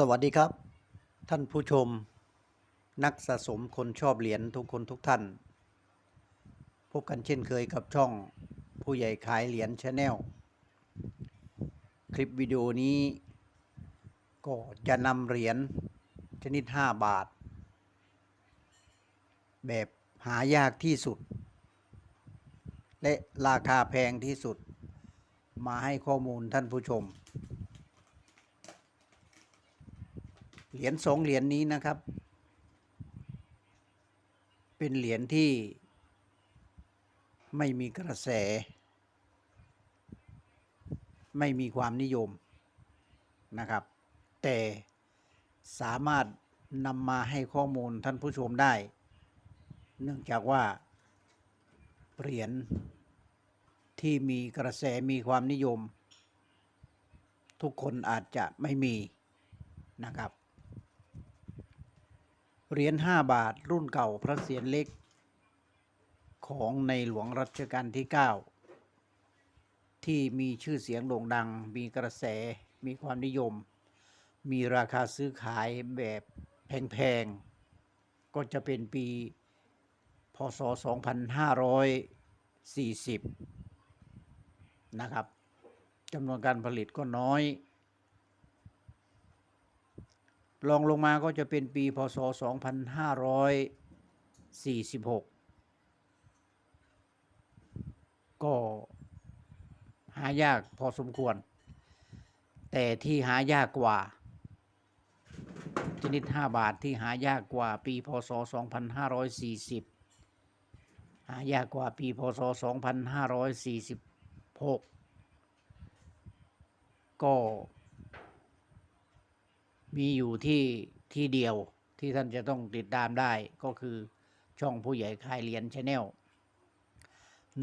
สวัสดีครับ ท่านผู้ชม นักสะสมคนชอบเหรียญทุกคนทุกท่าน พบกันเช่นเคยกับช่องผู้ใหญ่ขายเหรียญชาแนลคลิปวิดีโอนี้ ก็จะนำเหรียญชนิด 5 บาท แบบหายากที่สุด และราคาแพงที่สุด มาให้ข้อมูลท่านผู้ชม เหรียญสองเหรียญนี้นะครับ เป็นเหรียญที่ไม่มีกระแส ไม่มีความนิยมนะครับ แต่สามารถนำมาให้ข้อมูลท่านผู้ชมได้ เนื่องจากว่าเหรียญที่มีกระแสมีความนิยม ทุกคนอาจจะไม่มีนะครับ เหรียญ5บาทรุ่นเก่าพระเศียรเล็ก ของในหลวงรัชกาลที่ 9 ที่มีชื่อเสียงโด่งดัง มีกระแส มีความนิยม มีราคาซื้อขายแบบแพงๆ ก็จะเป็นปี พศ 2540 นะครับจำนวนการผลิตก็น้อย ลองลงมาก็จะเป็นปีพศ 2546 ก็หายากพอสมควร แต่ที่หายากกว่า ชนิด 5 บาทที่หายากกว่าปีพศ 2540 หายากกว่าปีพศ 2546 ก็ มีอยู่ที่ที่เดียวที่ท่านจะต้องติดตามได้ก็คือช่องผู้ใหญ่ขายเหรียญชาแนล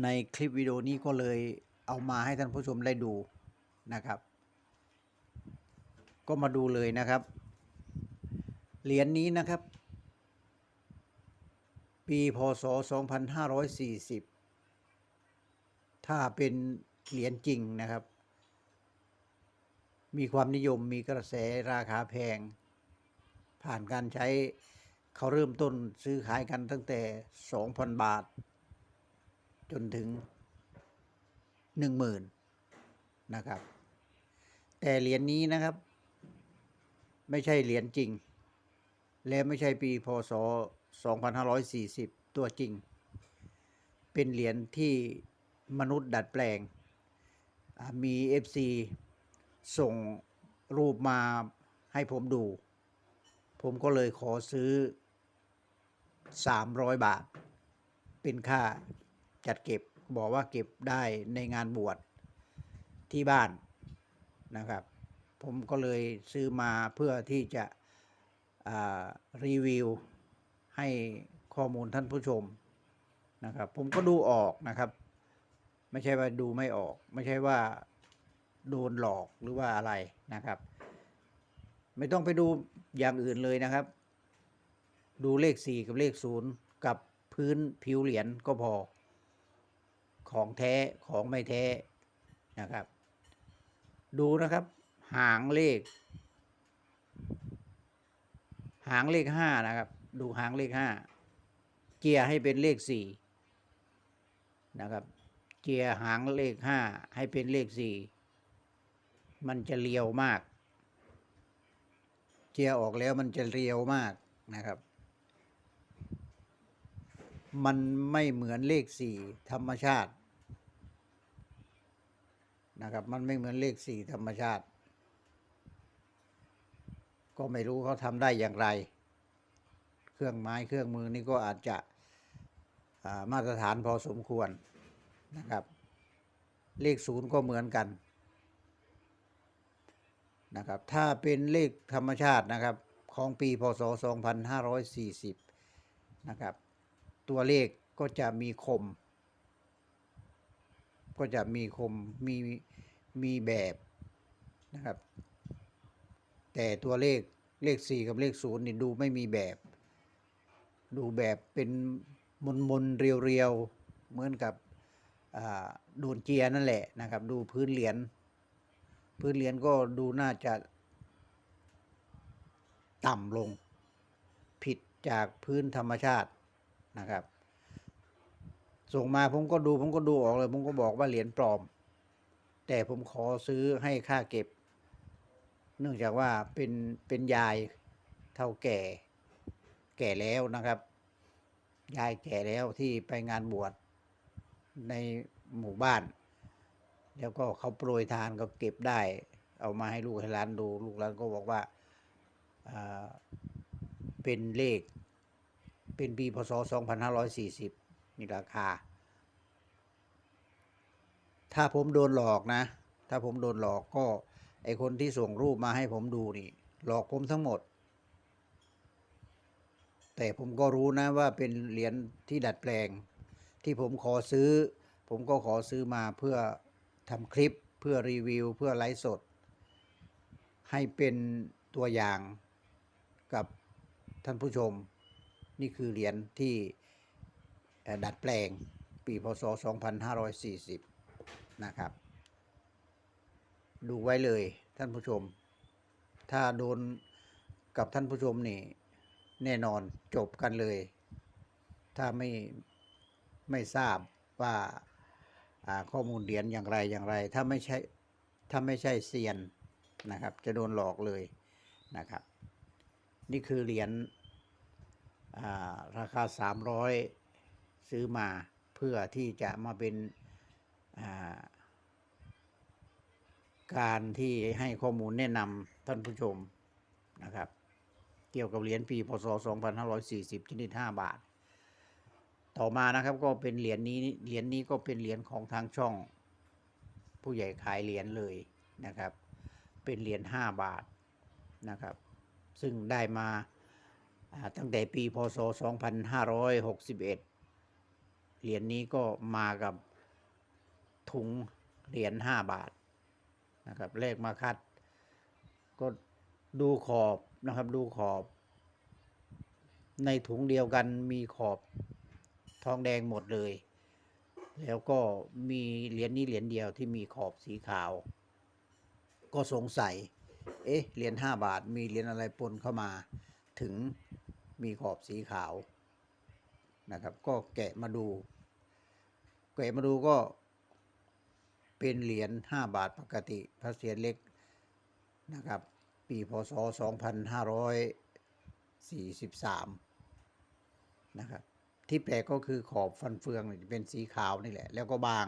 ในคลิปวิดีโอนี้ก็เลยเอามาให้ท่านผู้ชมได้ดูนะครับ ก็มาดูเลยนะครับ เหรียญนี้นะครับ ปีพศ 2540 ถ้าเป็นเหรียญจริงนะครับ มีความนิยมมีกระแสราคาแพง ผ่านการใช้เขาเริ่มต้นซื้อขายกันตั้งแต่ 2,000 บาท จนถึง 10,000นะครับ แต่เหรียญนี้นะครับ ไม่ใช่เหรียญจริง และไม่ใช่ปีพศ 2540 ตัวจริง เป็นเหรียญที่มนุษย์ดัดแปลงมี FC ส่งรูปมาให้ผมดู ผมก็เลยขอซื้อ 300 บาท เป็นค่าจัดเก็บบอกว่าเก็บได้ในงานบวชที่บ้านนะครับ ผมก็เลยซื้อมาเพื่อที่จะรีวิวให้ข้อมูลท่านผู้ชมนะครับ ผมก็ดูออกนะครับ ไม่ใช่ว่าดูไม่ออก ไม่ใช่ว่า โดนหลอกหรือว่าอะไรนะครับ ไม่ต้องไปดูอย่างอื่นเลยนะครับ ดูเลขสี่กับเลขศูนย์กับพื้นผิวเหรียญก็พอ ของแท้ของไม่แท้นะครับ ดูนะครับ หางเลข หางเลขห้านะครับ ดูหางเลขห้าเกียร์ให้เป็นเลขสี่นะครับเกียร์หางเลขห้าให้เป็นเลขสี่ มันจะเรียวมากเจียร์ออกแล้วมันจะเรียวมากนะครับ มันไม่เหมือนเลขสี่ธรรมชาตินะครับ มันไม่เหมือนเลขสี่ธรรมชาติ ก็ไม่รู้เขาทำได้อย่างไร เครื่องไม้เครื่องมือนี่ก็อาจจะามาตรฐานพอสมควรนะครับ เลขศูนย์ก็เหมือนกัน นะครับ ถ้าเป็นเลขธรรมชาตินะครับ ของปีพศ 2540 นะครับ ตัวเลขก็จะมีคม ก็จะมีคม มี มีแบบนะครับ แต่ตัวเลขเลข 4 กับเลข0นี่ดูไม่มีแบบ ดูแบบเป็นมนมนๆเรียวๆ เหมือนกับโดนเจียนั่นแหละนะครับ ดูพื้นเหรียญ พื้นเหรียญก็ดูน่าจะ ต่ำลง ผิดจากพื้นธรรมชาตินะครับ ส่งมาผมก็ดูผมก็ดูออกเลย ผมก็บอกว่าเหรียญปลอม แต่ผมขอซื้อให้ค่าเก็บ เนื่องจากว่าเป็นเป็นยายเท่าแก่ แก่แล้วนะครับ ยายแก่แล้วที่ไปงานบวชในหมู่บ้าน แล้วก็เขาโปรยทานก็เก็บได้ เอามาให้ลูกให้หลานดู ลูกหลานก็บอกว่าเป็นเลข เป็นปีพศ 2540นี่ราคา ถ้าผมโดนหลอกนะ ถ้าผมโดนหลอกก็ ไอคนที่ส่งรูปมาให้ผมดูนี่ หลอกผมทั้งหมด แต่ผมก็รู้นะว่าเป็นเหรียญที่ดัดแปลง ที่ผมขอซื้อ ผมก็ขอซื้อมาเพื่อ ทำคลิปเพื่อรีวิว เพื่อไลฟ์สด ให้เป็นตัวอย่างกับท่านผู้ชม นี่คือเหรียญที่ดัดแปลงปีพศ 2540 นะครับ ดูไว้เลยท่านผู้ชม ถ้าโดนกับท่านผู้ชมนี่ แน่นอนจบกันเลย ถ้าไม่ไม่ทราบว่า ข้อมูลเหรียญอย่างไรอย่างไร ถ้าไม่ใช่ถ้าไม่ใช่เซียนนะครับ จะโดนหลอกเลยนะครับ นี่คือเหรียญาราคา 300 ซื้อมาเพื่อที่จะมาเป็นาการที่ให้ข้อมูลแนะนำท่านผู้ชมนะครับ เกี่ยวกับเหรียญปีพศ 2540 ชนิด 5 บาท ต่อมานะครับก็เป็นเหรียญนี้เหรียญนี้ก็เป็นเหรียญของทางช่อง ผู้ใหญ่ขายเหรียญเลยนะครับ เป็นเหรียญ5บาทนะครับ ซึ่งได้มาตั้งแต่ปีพศ 2561 เหรียญนี้ก็มากับถุงเหรียญ5บาทนะครับเลขมาคัด ก็ดูขอบนะครับดูขอบ ในถุงเดียวกันมีขอบ ทองแดงหมดเลย แล้วก็มีเหรียญนี้เหรียญเดียวที่มีขอบสีขาว ก็สงสัย เอ๊ะ เหรียญห้าบาทมีเหรียญอะไรปนเข้ามา ถึงมีขอบสีขาวนะครับ ก็แกะมาดู แกะมาดูก็เป็นเหรียญห้าบาทปกติพระเศียรเล็กนะครับ ปีพศ 2543 นะครับ ที่แปลกก็คือขอบฟันเฟืองเนี่ยจะเป็นสีขาวนี่แหละ แล้วก็บาง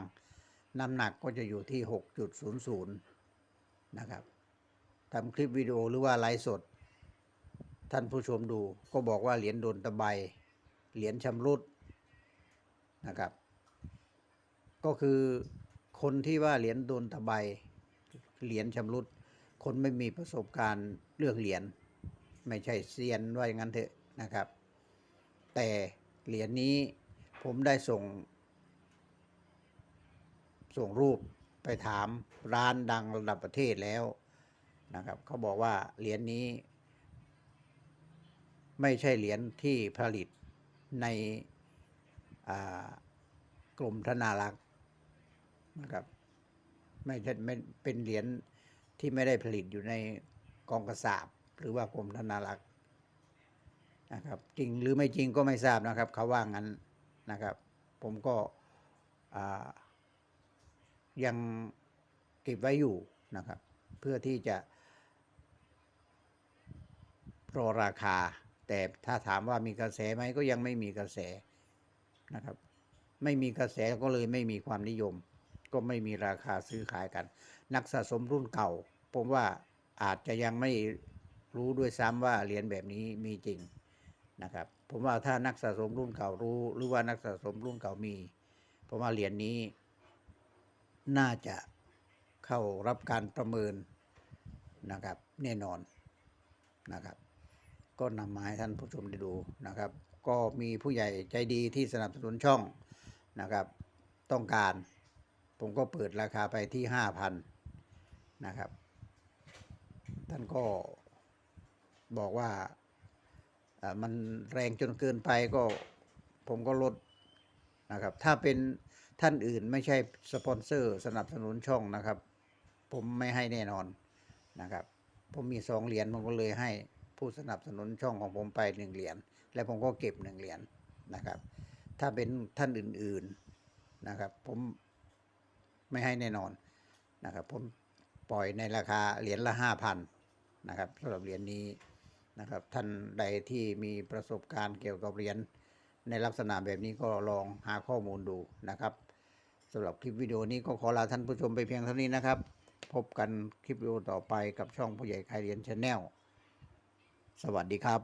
น้ำหนักก็จะอยู่ที่ 6.00 นะครับทำคลิปวิดีโอหรือว่าไลฟ์สด ท่านผู้ชมดูก็บอกว่าเหรียญโดนตะไบเหรียญชำรุดนะครับ ก็คือคนที่ว่าเหรียญโดนตะไบเหรียญชำรุด คนไม่มีประสบการณ์เรื่องเหรียญไม่ใช่เซียนว่าอย่างนั้นเถอะนะครับ แต่ เหรียญนี้ผมได้ส่ง ส่งรูปไปถามร้านดังระดับประเทศแล้วนะครับเขาบอกว่าเหรียญนี้ ไม่ใช่เหรียญที่ผลิตในอ่ากรมธนารักษ์นะครับไม่ใช่ไม่เป็นเหรียญที่ไม่ได้ผลิตอยู่ในกองกระสาบหรือว่ากรมธนารักษ์ นะครับจริงหรือไม่จริงก็ไม่ทราบนะครับเขาว่างั้นนะครับ ผมก็ยังเก็บไว้อยู่นะครับ เพื่อที่จะรอราคา แต่ถ้าถามว่ามีกระแสไหมก็ยังไม่มีกระแสนะครับ ไม่มีกระแสก็เลยไม่มีความนิยม ก็ไม่มีราคาซื้อขายกัน นักสะสมรุ่นเก่า ผมว่าอาจจะยังไม่รู้ด้วยซ้ำว่าเหรียญแบบนี้มีจริง นะครับ ผมว่าถ้านักสะสมรุ่นเก่ารู้ หรือว่านักสะสมรุ่นเก่ามี ผมว่าเหรียญนี้ น่าจะเข้ารับการประเมินนะครับ แน่นอนนะครับ ก็นำมาให้ท่านผู้ชมได้ดูนะครับ ก็มีผู้ใหญ่ใจดีที่สนับสนุนช่องนะครับ ต้องการ ผมก็เปิดราคาไปที่ห้าพันนะครับ ท่านก็บอกว่าอ่า มันแรงจนเกินไปก็ผมก็ลดนะครับ ถ้าเป็นท่านอื่นไม่ใช่สปอนเซอร์สนับสนุนช่องนะครับ ผมไม่ให้แน่นอนนะครับ ผมมีสองเหรียญผมก็เลยให้ผู้สนับสนุนช่องของผมไปหนึ่งเหรียญและผมก็เก็บหนึ่งเหรียญนะครับ ถ้าเป็นท่านอื่นๆนะครับ ผมไม่ให้แน่นอนนะครับ ผมปล่อยในราคาเหรียญละห้าพันนะครับสำหรับเหรียญนี้ นะครับท่านใดที่มีประสบการณ์เกี่ยวกับเหรียญในลักษณะแบบนี้ก็ลองหาข้อมูลดูนะครับสำหรับคลิปวิดีโอนี้ก็ขอลาท่านผู้ชมไปเพียงเท่านี้นะครับ พบกันคลิปวิดีโอต่อไปกับช่องผู้ใหญ่ขายเหรียญชาแนลสวัสดีครับ